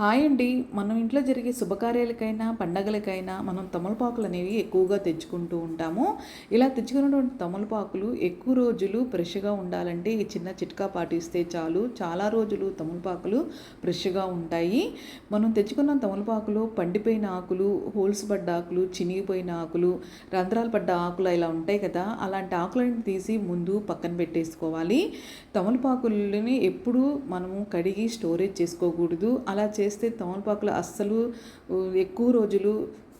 Hi అండి. మనం ఇంట్లో జరిగే శుభకార్యాలకైనా పండగలకైనా మనం తమలపాకులు అనేవి ఎక్కువగా తెచ్చుకుంటూ ఉంటాము. ఇలా తెచ్చుకున్నటువంటి తమలపాకులు ఎక్కువ రోజులు ఫ్రెష్గా ఉండాలంటే ఈ చిన్న చిట్కా పాటిస్తే చాలు. చాలా రోజులు తమలపాకులు ఫ్రెష్గా ఉంటాయి. మనం తెచ్చుకున్న తమలపాకులు పండిపోయిన ఆకులు హోల్స్ పడ్డ ఆకులు చినిగిపోయిన ఆకులు రంధ్రాలు పడ్డ ఆకులు ఇలా ఉంటాయి కదా. అలాంటి ఆకులను తీసి ముందు పక్కన పెట్టేసుకోవాలి. తమలపాకులని ఎప్పుడూ మనము కడిగి స్టోరేజ్ చేసుకోకూడదు. అలా చేస్తే తమలపాకులు అస్సలు ఎక్కువ రోజులు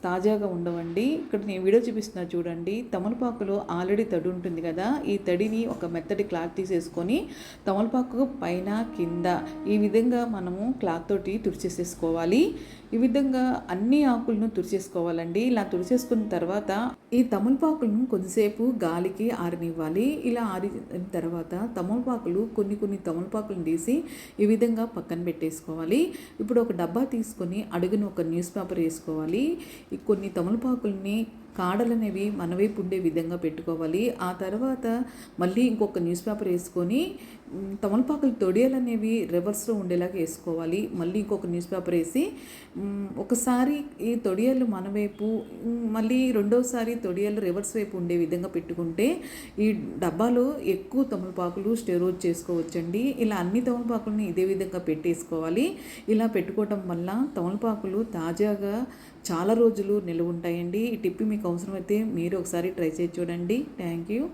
తాజాగా ఉండవండి. ఇక్కడ నేను వీడియో చూపిస్తున్నా చూడండి. తమలపాకులో ఆల్రెడీ తడి ఉంటుంది కదా. ఈ తడిని ఒక మెత్తటి క్లాత్ తీసేసుకొని తమలపాకు పైన కింద ఈ విధంగా మనము క్లాత్ తోటి తుడిచేసేసుకోవాలి. ఈ విధంగా అన్ని ఆకులను తుడిచేసుకోవాలండి. ఇలా తుడిచేసుకున్న తర్వాత ఈ తమలపాకులను కొద్దిసేపు గాలికి ఆరనివ్వాలి. ఇలా ఆరిన తర్వాత తమలపాకులు కొన్ని కొన్ని తమలపాకులను తీసి ఈ విధంగా పక్కన పెట్టేసుకోవాలి. ఇప్పుడు ఒక డబ్బా తీసుకొని అడుగున ఒక న్యూస్ పేపర్ వేసుకోవాలి. కొన్ని తమలపాకుల్ని కాడలనేవి మనవే పుండే ఉండే విధంగా పెట్టుకోవాలి. ఆ తర్వాత మళ్ళీ ఇంకొక న్యూస్ పేపర్ వేసుకొని తమలపాకులు తొడియలు అనేవి రివర్స్లో ఉండేలాగా వేసుకోవాలి. మళ్ళీ ఇంకొక న్యూస్ పేపర్ వేసి ఒకసారి ఈ తొడియలు మన వైపు మళ్ళీ రెండోసారి తొడియలు రివర్స్ వైపు ఉండే విధంగా పెట్టుకుంటే ఈ డబ్బాలో ఎక్కువ తమలపాకులు స్టోరేజ్ చేసుకోవచ్చండి. ఇలా అన్ని తమలపాకులని ఇదే విధంగా పెట్టేసుకోవాలి. ఇలా పెట్టుకోవటం వల్ల తమలపాకులు తాజాగా చాలా రోజులు నిల్వ ఉంటాయండి. ఈ టిప్పి మీకు అవసరమైతే మీరు ఒకసారి ట్రై చేసి చూడండి. Thank you.